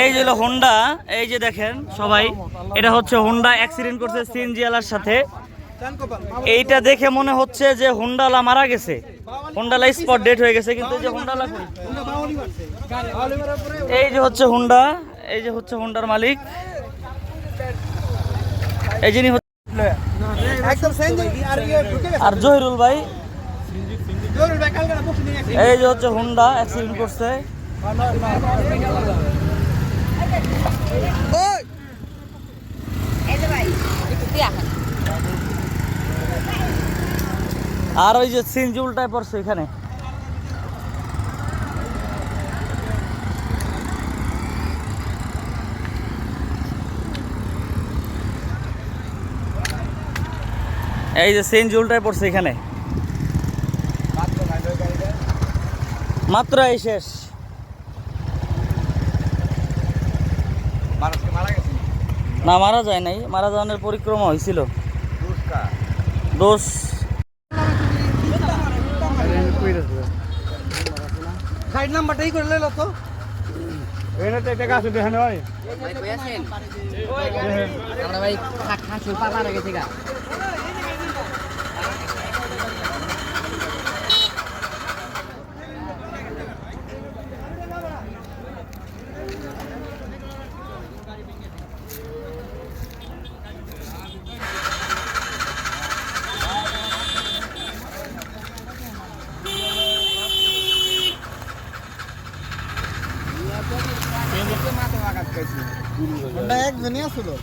এই যে হলো হোন্ডা এই যে দেখেন সবাই এটা হচ্ছে হোন্ডা অ্যাক্সিডেন্ট করছে সিএনজি আলার সাথে। এইটা দেখে মনে হচ্ছে যে হোন্ডালা মারা গেছে। হোন্ডালা স্পট ডেট হয়ে গেছে কিন্তু এই যে হোন্ডালা এই যে হচ্ছে হোন্ডা এই যে হচ্ছে হোন্ডার মালিক। এই যিনি হচ্ছে- একদম সেম আর ইয়ে আর জহিরুল ভাই। এই যে হচ্ছে হোন্ডা অ্যাক্সিডেন্ট করছে। আর ওই যে সিনজি উল্টায় পড়ছে এখানে এই যে সিনজি জুলটাই পড়ছে এখানে। মাত্র এই শেষ মানুষকে মারা গেছে না মারা যায় নাই মারা যাওয়ানোর পরিক্রমা হয়েছিল দোষ সাইড নাম্বারটাই করে লইলো তো এটা তো এটা গাছে দেখেন ভাই ভাই কই আছেন আমরা ভাই খা খা সুপার গা একজনই আসলো